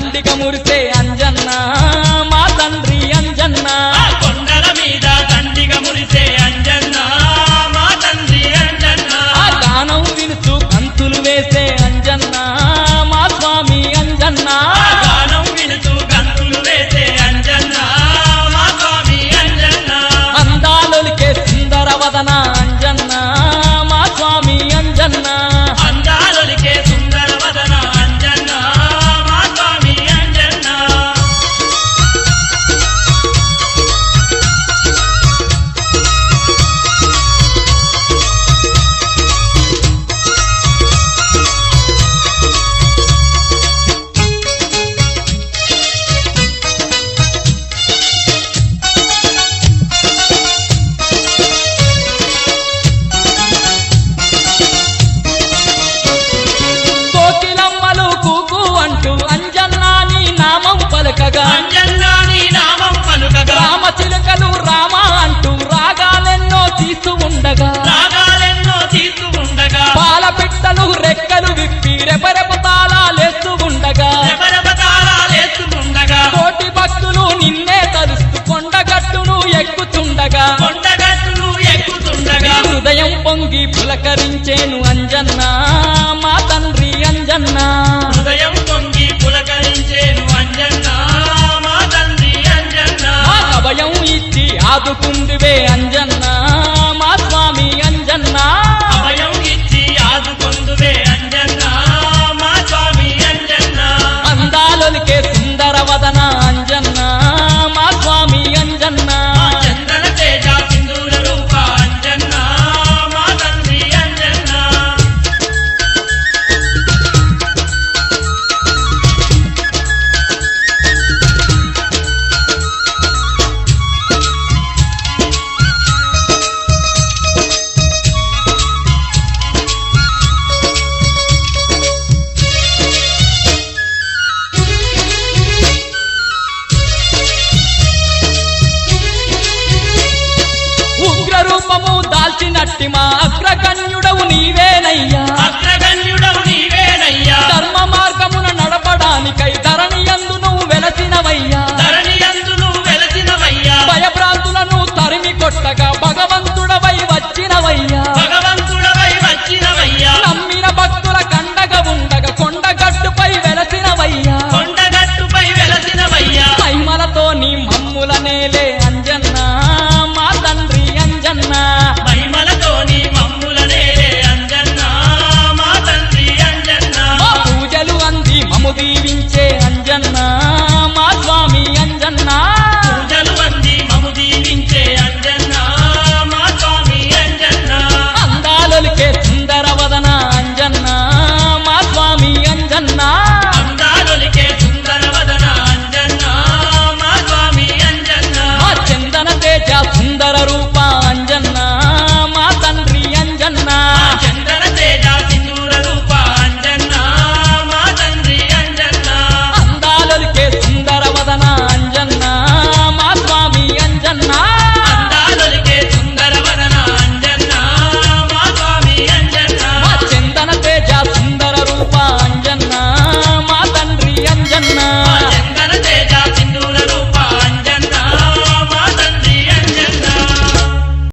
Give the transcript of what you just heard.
దండిక మురిసే అంజన్న మా తండ్రి అంజన్న. కొండల మీద దండిక మురిసే అంజన్న మా తండ్రి అంజన్న. గానం పిలుచు కంతులు వేసే అంజన్న మా స్వామి అంజన్న. గానం పిలుచు కంతులు వేసే అంజన్న మా స్వామి అంజన్న. అందాలొలికే సుందర వదనా పలకగా. రామ చిలుకలు రామ అంటూ రాగాలెన్నో తీస్తూ ఉండగా. కుటుంబము దాల్చినట్టి మా అగ్రగణ్యుడవు నీవేనయ్యా.